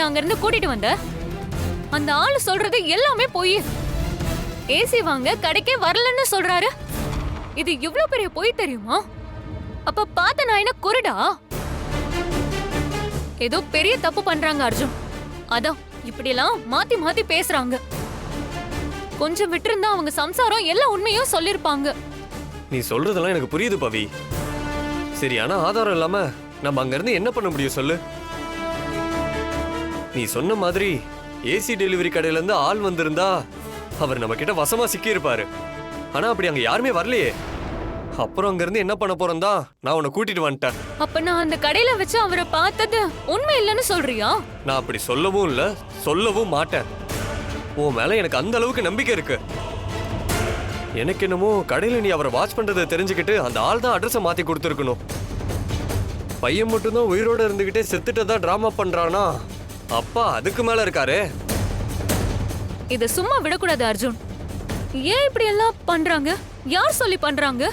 என்ன அங்க இருந்து கூட்டிட்டு வந்த அந்த ஆளு சொல்றது எல்லாமே பொய். ஏசி வாங்க கடைக்கே வரலன்னு சொல்றாரு. இது இவ்ளோ பெரிய பொய் தெரியுமா? அப்ப பார்த்த நான் என்ன குருடா? ஏதோ பெரிய தப்பு பண்றாங்க அர்ஜுன். அதான் இப்படிலாம் மாத்தி மாத்தி பேசுறாங்க. கொஞ்சம் விட்டிருந்தா அவங்க சம்சாரம் எல்லா உண்மையும் சொல்லிருப்பாங்க. நீ சொல்றதெல்லாம் எனக்கு புரியுது பவி. சரி ஆனா ஆதாரம் இல்லாம நம்ம அங்க இருந்து என்ன பண்ண முடியும் சொல்லு? நீ சொன்ன மாதிரி ஏசி டெலிவரி கடையில இருந்து ஆள் வந்திருந்தா அவர் நம்ம கிட்ட வசமா சிக்கி இருப்பாரு ஆனா அப்படி அங்க யாருமே வரலையே. அப்புறம் அங்க இருந்து என்ன பண்ண போறோம் தான் நான் உன்னை கூட்டிட்டு வந்துட்டேன். அப்ப நான் அந்த கடையில வச்சு அவரை பார்த்தது உண்மை இல்லைன்னு சொல்றியா? நான் அப்படி சொல்லவும் இல்ல சொல்லவும் மாட்டேன். உன் மேல எனக்கு அந்த அளவுக்கு நம்பிக்கை இருக்கு. எனக்கு என்னமோ கடையில நீ அவரை வாட்ச் பண்றதை தெரிஞ்சுக்கிட்டு அந்த ஆள் தான் அட்ரஸை மாத்தி கொடுத்துருக்கணும். பையன் மட்டும்தான் உயிரோட இருந்துகிட்டே செத்துட்டதா டிராமா பண்றானா? அப்பா அதுக்கு மேல இருக்காரே. இத சும்மா விடக்கூடாது அர்ஜுன். ஏன் இப்படி எல்லாம் பண்றாங்க? யார் சொல்லி பண்றாங்க?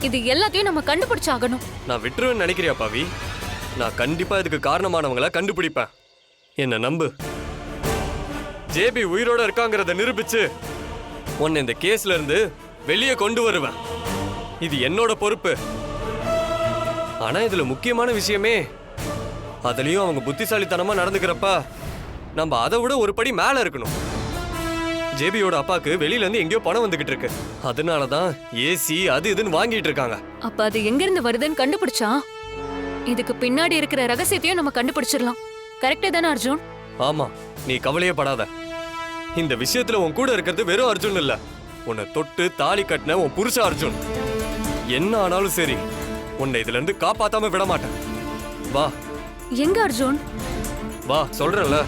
இது எல்லாத்தையும் நம்ம கண்டுபிடிச்சாகணும். நான் விட்டுருவேன்னு நினைக்கிறியா பாவி? நான் கண்டிப்பா இதுக்கு காரணமானவங்கள கண்டுபிடிப்பேன். என்ன நம்பு? ஜேபி உயிரோட இருக்காங்கிறத நிரூபிச்சு உன்னை இந்த கேஸ்ல இருந்து வெளியே கொண்டு வருவேன். இது என்னோட பொறுப்பு. ஆனா இதுல முக்கியமான விஷயமே அதுலயும் அவங்க புத்திசாலித்தனமா நடந்துக்கிறப்ப நம்ம அதை விட ஒரு படி மேல இருக்கணும். ஜேபியோட அப்பாக்கு வெளியில இருந்து எங்கேயோ பணம் வந்துகிட்டு இருக்கு. அதனாலதான் ஏசி அது இதுன்னு வாங்கிட்டு இருக்காங்க. அப்ப அது எங்க இருந்து வருதுன்னு கண்டுபிடிச்சா இதுக்கு பின்னாடி இருக்கிற ரகசியத்தையும் நம்ம கண்டுபிடிச்சிடலாம். கரெக்டா தானே அர்ஜுன்? ஆமா நீ கவலையே படாத. இந்த விஷயத்துல உன் கூட இருக்கிறது வெறும் அர்ஜுன் இல்ல. உன்னை தொட்டு தாலி கட்டின உன் புருஷ அர்ஜுன். என்ன ஆனாலும் சரி உன்னை இதுல இருந்து காப்பாத்தாம விட மாட்டேன். வா எங்க அர்ஜுன்? வா சொல்றேன்ல.